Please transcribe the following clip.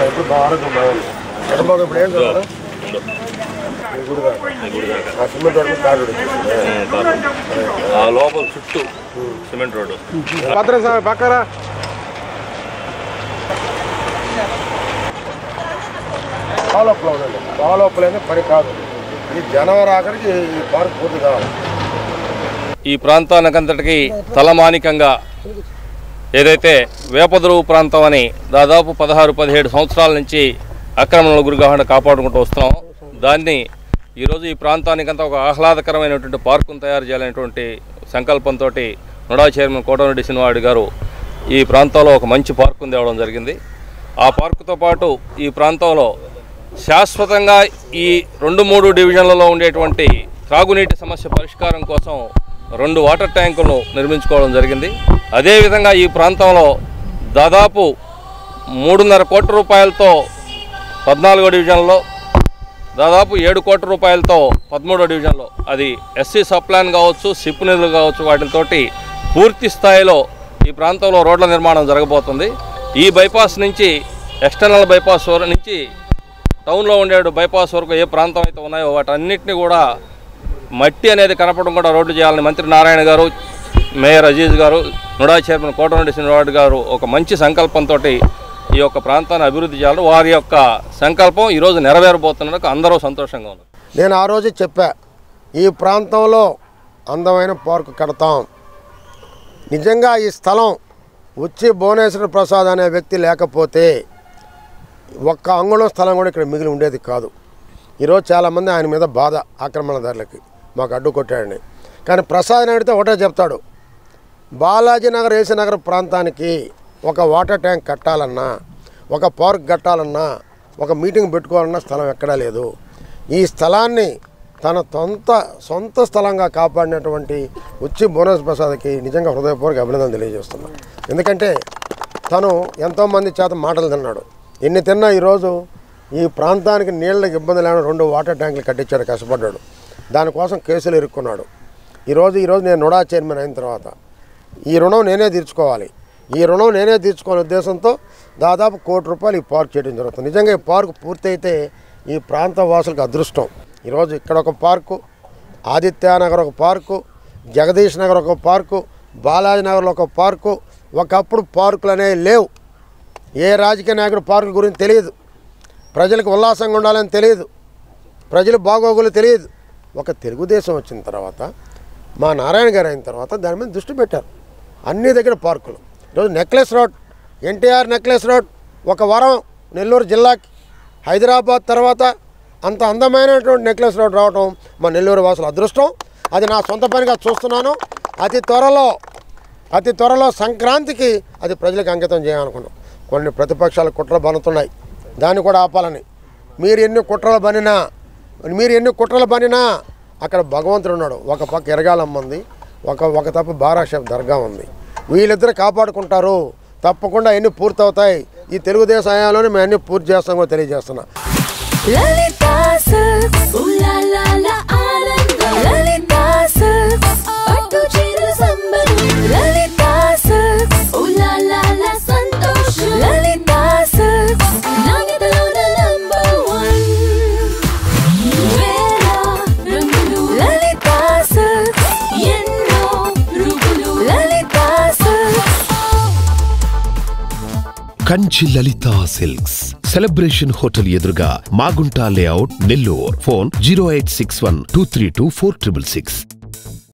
ఎప్పుడు బాగా ఆరోగ్యం బాగుంది ఎక్కడ ఇప్పుడు ఏం చదువు ఆ సిమెంట్ రోడ్డు కార్డు ఆ లోపల చుట్టూ సిమెంట్ రోడ్డు భద్రం స్వామి పక్కరా ఫాలోప్లో ఉందండి ఫాలోప్లో పని కాదు ఈ జనవరి ఆఖరికి ఈ పార్క్ పూర్తి కావాలి ఈ ప్రాంతానికంతటికి తలమానికంగా ఏదైతే వేపద్రువు ప్రాంతం అని దాదాపు పదహారు పదిహేడు సంవత్సరాల నుంచి ఆక్రమణల గురికాకుండా కాపాడుకుంటూ వస్తున్నాం. దాన్ని ఈరోజు ఈ ప్రాంతానికంతా ఒక ఆహ్లాదకరమైనటువంటి పార్కును తయారు చేయాలనేటువంటి సంకల్పంతో నుడా చైర్మన్ కోటమిరెడ్డి శ్రీనివాడు గారు ఈ ప్రాంతంలో ఒక మంచి పార్కును తేవడం జరిగింది. ఆ పార్కుతో పాటు ఈ ప్రాంతంలో శాశ్వతంగా ఈ రెండు మూడు డివిజన్లలో ఉండేటువంటి త్రాగునీటి సమస్య పరిష్కారం కోసం రెండు వాటర్ ట్యాంకులను నిర్మించుకోవడం జరిగింది. అదేవిధంగా ఈ ప్రాంతంలో దాదాపు మూడున్నర కోట్ల రూపాయలతో పద్నాలుగో డివిజన్లో దాదాపు ఏడు కోట్ల రూపాయలతో పదమూడో డివిజన్లో అది ఎస్సీ సప్లాన్ కావచ్చు సిప్ నిధులు కావచ్చు వాటితోటి పూర్తి స్థాయిలో ఈ ప్రాంతంలో రోడ్ల నిర్మాణం జరగబోతుంది. ఈ బైపాస్ నుంచి ఎక్స్టర్నల్ బైపాస్ వరకు నుంచి టౌన్లో ఉండే బైపాస్ వరకు ఏ ప్రాంతం అయితే ఉన్నాయో వాటన్నిటిని కూడా మట్టి అనేది కనపడడం కూడా రోడ్డు చేయాలని మంత్రి నారాయణ గారు మేయర్ అజీజ్ గారు నుడా చైర్మన్ కోటరెడ్డి శ్రీనివాడు గారు ఒక మంచి సంకల్పంతో ఈ యొక్క ప్రాంతాన్ని అభివృద్ధి చేయాలి వారి యొక్క సంకల్పం ఈరోజు నెరవేరబోతున్నందుకు అందరూ సంతోషంగా ఉన్నారు. నేను ఆ రోజు చెప్పా ఈ ప్రాంతంలో అందమైన పార్కు కడతాం. నిజంగా ఈ స్థలం వచ్చి భువనేశ్వర ప్రసాద్ అనే వ్యక్తి లేకపోతే ఒక్క అంగుళం స్థలం కూడా ఇక్కడ మిగిలి ఉండేది కాదు. ఈరోజు చాలామంది ఆయన మీద బాధ ఆక్రమణదారులకి. మాకు అడ్డు కొట్టాడని. కానీ ప్రసాద్ అడిగితే ఒకటే చెప్తాడు బాలాజీ నగర్ ఏసీ నగర్ ప్రాంతానికి ఒక వాటర్ ట్యాంక్ కట్టాలన్నా ఒక పార్క్ కట్టాలన్నా ఒక మీటింగ్ పెట్టుకోవాలన్నా స్థలం ఎక్కడా లేదు. ఈ స్థలాన్ని తన సొంత సొంత స్థలంగా కాపాడినటువంటి ఉచ్చి బోనస్ ప్రసాద్కి నిజంగా హృదయపూర్వక అభినందన తెలియజేస్తున్నాను ఎందుకంటే తను ఎంతోమంది చేత మాటలు తిన్నాడు. ఎన్ని తిన్నా ఈరోజు ఈ ప్రాంతానికి నీళ్ళకి ఇబ్బంది లేని రెండు వాటర్ ట్యాంకులు కట్టించాడు కష్టపడ్డాడు. దానికోసం కేసులు ఇరుక్కున్నాడు. ఈరోజు ఈరోజు నేను నుడా చైర్మన్ అయిన తర్వాత ఈ రుణం నేనే తీర్చుకోవాలి. ఈ రుణం నేనే తీర్చుకోవాలనే ఉద్దేశంతో దాదాపు కోటి రూపాయలు ఈ పార్క్ చేయడం జరుగుతుంది. నిజంగా ఈ పార్క్ పూర్తయితే ఈ ప్రాంత వాసులకు అదృష్టం. ఈరోజు ఇక్కడ ఒక పార్కు ఆదిత్యనగర్ ఒక పార్కు జగదీష్ నగర్ ఒక పార్కు బాలాజీ నగర్లో ఒక పార్కు ఒకప్పుడు పార్కులు అనేవి లేవు. ఏ రాజకీయ నాయకుడు పార్కుల గురించి తెలియదు. ప్రజలకు ఉల్లాసంగా ఉండాలని తెలియదు. ప్రజలు బాగోగులు తెలియదు. ఒక తెలుగుదేశం వచ్చిన తర్వాత మా నారాయణ గారు అయిన తర్వాత దాని మీద దృష్టి పెట్టారు. అన్ని దగ్గర పార్కులు. ఈరోజు necklace road NTR necklace road ఒక వరం నెల్లూరు జిల్లాకి. హైదరాబాద్ తర్వాత అంత అందమైనటువంటి నెక్లెస్ రోడ్ రావటం మా నెల్లూరు వాసుల అదృష్టం. అది నా సొంత పనిగా చూస్తున్నాను. అతి త్వరలో అతి త్వరలో సంక్రాంతికి అది ప్రజలకు అంకితం చేయాలనుకున్నాం. కొన్ని ప్రతిపక్షాలు కుట్రలు బనుతున్నాయి. దాన్ని కూడా ఆపాలని. మీరు ఎన్ని కుట్రలు బనినా మీరు ఎన్ని కుట్రలు పనినా అక్కడ భగవంతుడు ఉన్నాడు. ఒక పక్క ఎరగాలమ్మ ఉంది ఒక ఒక తప్ప బారాషేఫ్ దర్గా ఉంది. వీళ్ళిద్దరు కాపాడుకుంటారు. తప్పకుండా ఎన్ని పూర్తవుతాయి? ఈ తెలుగుదేశం హయాంలోనే మేము అన్ని పూర్తి చేస్తాం కూడా తెలియజేస్తున్నా Kanchi Lalitha silks. Celebration hotel ఎదురుగా Magunta layout Nellore. Phone zero eight six one two three two four triple six.